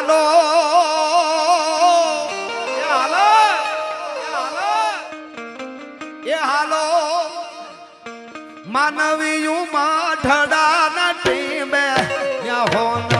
હાલો એ હાલો માનવીયું માઠડા ના ટીમે ત્યાં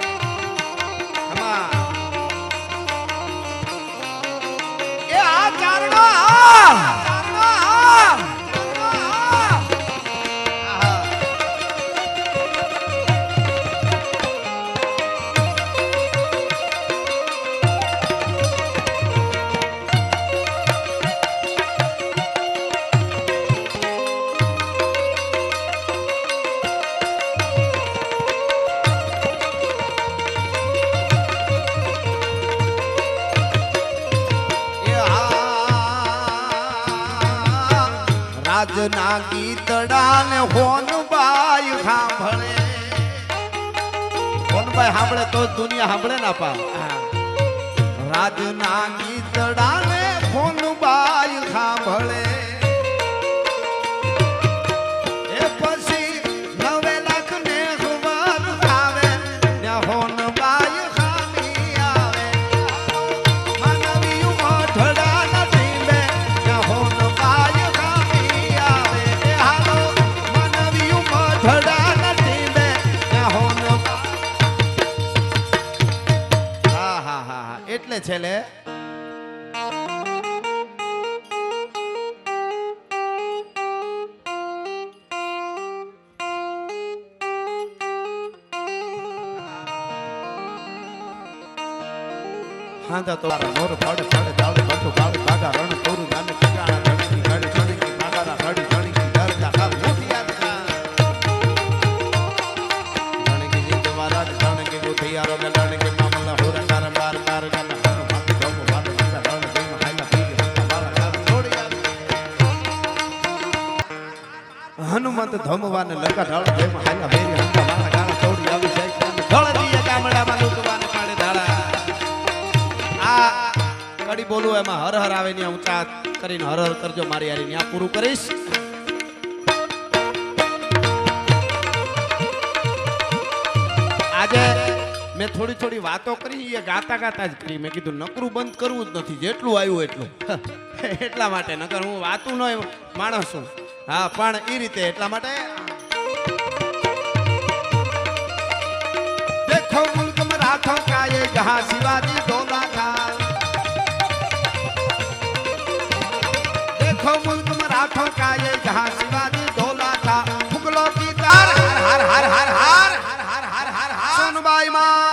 ના ગીતડા ને હોનબાઈ સાંભળે હોનબાઈ સાંભળે તો દુનિયા સાંભળે ના પા રાજના ગીતડા ને હોનબાઈ સાંભળે એટલે છેલ્લે? હાંધા તો મોર ફળ ફળ દાળ બઠું ભાગા રણ પૂરું ગાને કટાણા ધમવાને લગા ઢળ વેરી હંગા મારા આ કડી બોલું એમાં હર હર આવે ને ઊંચા કરીને હર હર કરજો, મારી યારી ત્યાં પૂરું કરીશ. આજે મેં થોડી થોડી વાતો કરી, એ ગાતા ગાતા જ કરી. મેં કીધું, નકરું બંધ કરવું જ નથી, જેટલું આવ્યું એટલું. એટલા માટે, નકર હું વાતું ન માણસ છું. હા, પણ એ રીતે, એટલા માટે. દેખો મુલ્કમાં કાયે જહાં શિવાજી ધોલા કા દેખો મુલ્કમાં રાખો કાયે જહાં શિવાજી ધોલા કા ફુગલો કી તાર હર હર હર હર હર હર હર હર હર. સોનબાઈ માં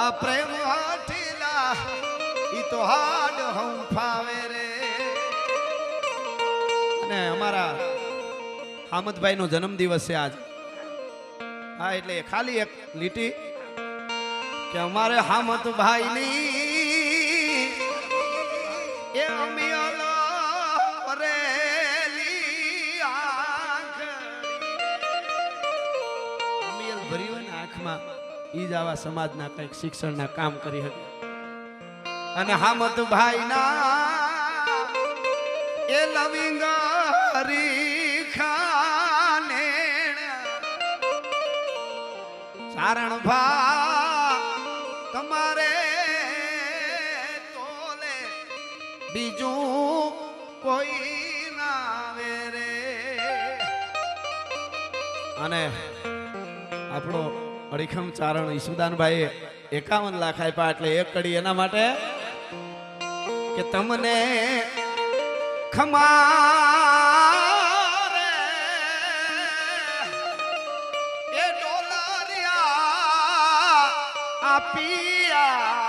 આ પ્રેમ હાઠીલા ઈ તો હાડ હમ ફાવે રે. અને અમારા હામદભાઈ નો જન્મદિવસ છે આજ. હા, એટલે ખાલી એક લીટી કે અમારે હામદભાઈ ની એ અમિયલો ભરી હોય ને આંખમાં એ જ આવા સમાજના કંઈક શિક્ષણના કામ કરી શકે. અને હામદભાઈ ના એ લવિંગ ખાને ચારણ ભા તમારે તોલે, બીજું કોઈ ના આવે રે અને આપણો અડીખમ ચારણ ઈસુદાનભાઈ એકાવન લાખ આપ્યા એટલે એક કડી એના માટે કે તમને ખમા આપિયા